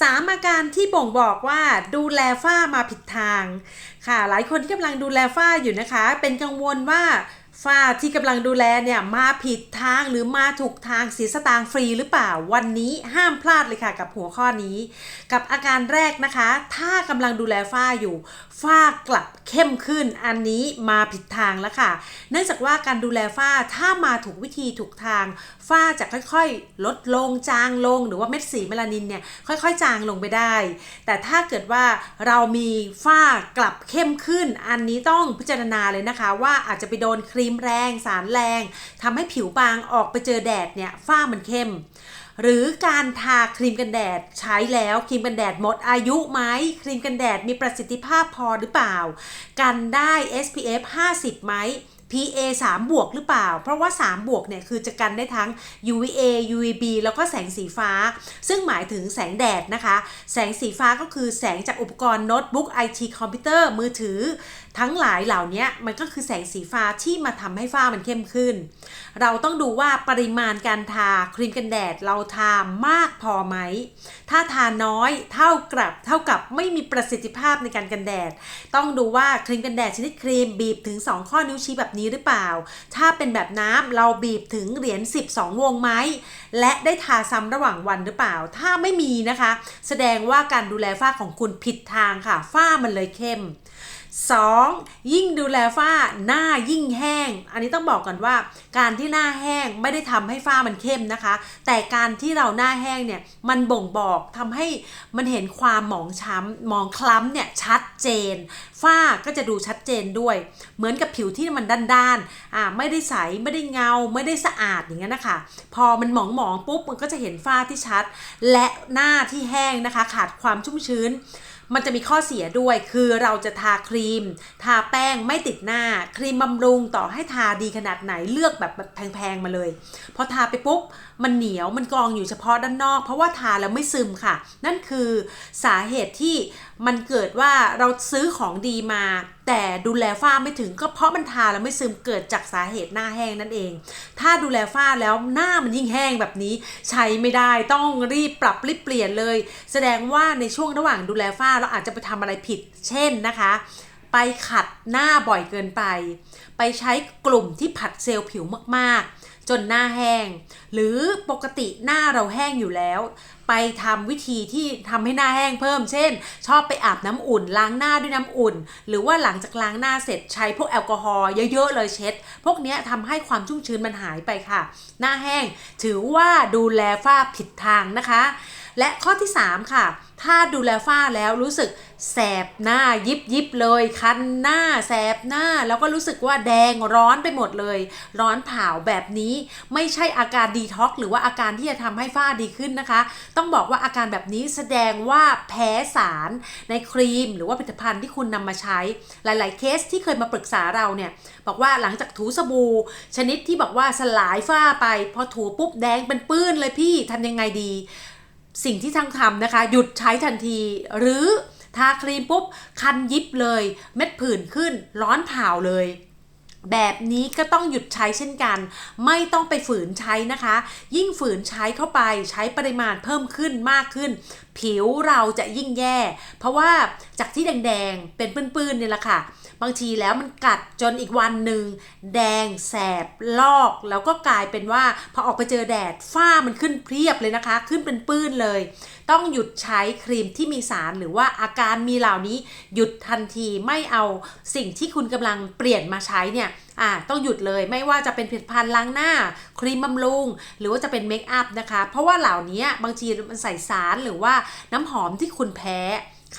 สามอาการที่บ่งบอกว่าดูแลฝ้ามาผิดทาง ค่ะ หลายคนที่กำลังดูแลฝ้าอยู่นะคะ เป็นกังวลว่าฝ้าที่กำลังดูแลเนี่ยมาผิดทางหรือมาถูกทางเสียสตางค์ฟรีหรือเปล่าวันนี้ห้ามพลาดเลยค่ะกับหัวข้อนี้ กับอาการแรกนะคะ ถ้ากำลังดูแลฝ้าอยู่ฝ้ากลับเข้มขึ้นอันนี้มาผิดทางแล้วค่ะ เนื่องจากว่าการดูแลฝ้าถ้ามาถูกวิธีถูกทาง ฝ้าจะค่อยๆ ลดลงจางลงหรือว่าเม็ดสีเมลานินเนี่ยค่อยๆ จางลงไปได้ แต่ถ้าเกิดว่าเรามีฝ้ากลับเข้มขึ้น อันนี้ต้องพิจารณาเลยนะคะ ว่าอาจจะไปโดนครีมแรงสารแรงทำให้ผิวบางออกไปเจอแดดเนี่ยฝ้ามันเข้มหรือการทาครีมกันแดดใช้แล้วครีมกันแดดหมดอายุไหมครีมกันแดดมีประสิทธิภาพพอหรือเปล่า กันได้ SPF 50ไหม PA 3 บวกหรือเปล่า เพราะว่า 3 บวกเนี่ยคือจะกันได้ทั้ง UVA UVB แล้วก็แสงสีฟ้า ซึ่งหมายถึงแสงแดดนะคะ แสงสีฟ้าก็คือแสงจากอุปกรณ์โน้ตบุ๊ก IT คอมพิวเตอร์มือถือทั้งหลายเหล่านี้มันก็คือแสงสีฟ้าที่มาทำให้ฝ้ามันเข้มขึ้น เราต้องดูว่าปริมาณการทาครีมกันแดดเราทามากพอไหม ถ้าทาน้อยเท่ากับเท่ากับไม่มีประสิทธิภาพในการกันแดด ต้องดูว่าครีมกันแดดชนิดครีมบีบถึง 2 ข้อนิ้วชี้แบบนี้หรือเปล่า ถ้าเป็นแบบน้ำเราบีบถึงเหรียญ12 วงไหม และได้ทาซ้ำระหว่างวันหรือเปล่า ถ้าไม่มีนะคะ แสดงว่าการดูแลฝ้าของคุณผิดทางค่ะ ฝ้ามันเลยเข้ม 2. ยิ่งดูแลฝ้าหน้ายิ่งแห้ง อันนี้ต้องบอกก่อนว่า การที่หน้าแห้งไม่ได้ทำให้ฝ้ามันเข้มนะคะ แต่การที่เราหน้าแห้งเนี่ยมันบ่งบอกทำให้มันเห็นความหมองช้ำหมองคล้ำเนี่ยชัด เจน ฝ้าก็จะดูชัดเจนด้วย เหมือนกับผิวที่มันด้านๆอ่าไม่ได้ใสไม่ได้เงา ไม่ได้สะอาดอย่างเงี้ยนะคะพอมันหมองๆปุ๊บมันก็จะเห็นฝ้าที่ชัด และหน้าที่แห้งนะคะ ขาดความชุ่มชื้นมันจะมีข้อเสียด้วย คือเราจะทาครีม ทาแป้งไม่ติดหน้า ครีมบำรุงต่อให้ทาดีขนาดไหนเลือกแบบแบบแพงๆมาเลย พอทาไปปุ๊บ มันเหนียวมันกองอยู่เฉพาะด้านนอก เพราะว่าทาแล้วไม่ซึมค่ะ นั่นคือสาเหตุที่มันเกิดว่าเราซื้อของดีมา แต่ดูแลฝ้าไม่ถึงก็เพราะมันทาแล้วไม่ซึมเกิดจากสาเหตุหน้าแห้งนั่นเอง ถ้าดูแลฝ้าแล้วหน้ามันยิ่งแห้งแบบนี้ ใช้ไม่ได้ต้องรีบปรับรีบเปลี่ยนเลย แสดงว่าในช่วงระหว่างดูแลฝ้าเราอาจจะไปทำอะไรผิด เช่นนะคะไปขัดหน้าบ่อยเกินไป ไปใช้กลุ่มที่ผัดเซลล์ผิวมากๆ จนหน้าแห้ง หรือปกติหน้าเราแห้งอยู่แล้ว ไปทำวิธีที่ทำให้หน้าแห้งเพิ่ม เช่น ชอบไปอาบน้ำอุ่น ล้างหน้าด้วยน้ำอุ่น หรือว่าหลังจากล้างหน้าเสร็จใช้พวกแอลกอฮอล์เยอะๆเลยเช็ด พวกนี้ยทำให้ความชุ่มชื้นมันหายไปค่ะ หน้าแห้งถือว่าดูแลฝ้าผิดทางนะคะ และข้อที่ 3 ค่ะ ถ้าดูแลฝ้าแล้วรู้สึกแสบหน้ายิบยิบเลย คันหน้าแสบหน้า แล้วก็รู้สึกว่าแดงร้อนไปหมดเลย ร้อนเผาแบบนี้ไม่ใช่อาการดีท็อกหรือว่าอาการที่จะทำให้ฝ้าดีขึ้นนะคะ ต้องบอกว่าอาการแบบนี้แสดงว่าแพ้สารในครีม หรือว่าผลิตภัณฑ์ที่คุณนำมาใช้ หลาย ๆ เคสที่เคยมาปรึกษาเราเนี่ยบอกว่าหลังจากถูสบู่ชนิดที่บอกว่าสลายฝ้าไป พอถูปุ๊บแดงเป็นปื้นเลยพี่ทำยังไงดี สิ่งที่ทั้งทำนะคะ หยุดใช้ทันที หรือทาครีมปุ๊บ คันยิบเลย เม็ดผื่นขึ้น ร้อนเผาเลย แบบนี้ก็ต้องหยุดใช้เช่นกัน ไม่ต้องไปฝืนใช้นะคะ ยิ่งฝืนใช้เข้าไปใช้ปริมาณเพิ่มขึ้นมากขึ้น ผิวเราจะยิ่งแย่ เพราะว่าจากที่แดงๆ เป็นปื้นๆเนี่ยแหละค่ะ บางทีแล้วมันกัดจนอีกวันหนึ่งแดงแสบลอก แล้วก็กลายเป็นว่าพอออกไปเจอแดดฝ้ามันขึ้นเพียบเลยนะคะ ขึ้นเป็นปื้นเลย ต้องหยุดใช้ครีมที่มีสารหรือว่าอาการมีเหล่านี้หยุดทันทีไม่เอาสิ่งที่คุณกำลังเปลี่ยนมาใช้เนี่ยอ่าต้องหยุดเลยไม่ว่าจะเป็นผลิตภัณฑ์ล้างหน้า ครีมบำรุง หรือว่าจะเป็นเมคอัพนะคะ เพราะว่าเหล่านี้บางทีมันใส่สารหรือว่าน้ำหอมที่คุณแพ้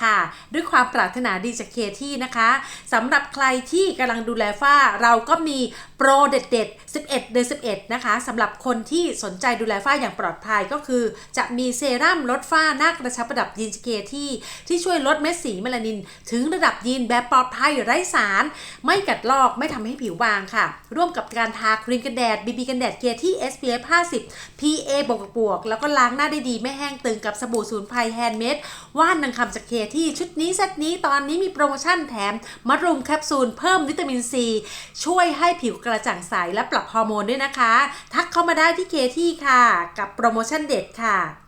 ค่ะ ด้วยความปรารถนาดีจากเคที่นะคะสำหรับใครที่กำลังดูแลฝ้าเราก็มีโปรเด็ดๆ 11 เดือน 11 นะคะสำหรับคนที่สนใจดูแลฝ้าอย่างปลอดภัยก็คือ จะมีเซรั่มลดฝ้าหน้ากระชับระดับยีนเคที่ที่ช่วยลดเม็ดสีเมลานิน ถึงระดับยีนแบบปลอดภัยไร้สาร ไม่กัดลอกไม่ทำให้ผิวบางค่ะ ร่วมกับการทาครีมกันแดด BB กันแดดเกที่ SPF 50 PA บวกบวกแล้วก็ล้างหน้าได้ดีไม่แห้งตึงกับสบู่สูนไพรแฮนด์เมดว่านนางคำจากเคที่ชุดนี้เซตนี้ตอนนี้มีโปรโมชั่นแถมมะรุมแคปซูลเพิ่มวิตามินซีช่วยให้ผิวกระจ่างใสและปรับฮอร์โมนด้วยนะคะ ทักเข้ามาได้ที่เคที่ค่ะ กับโปรโมชั่นเด็ดค่ะ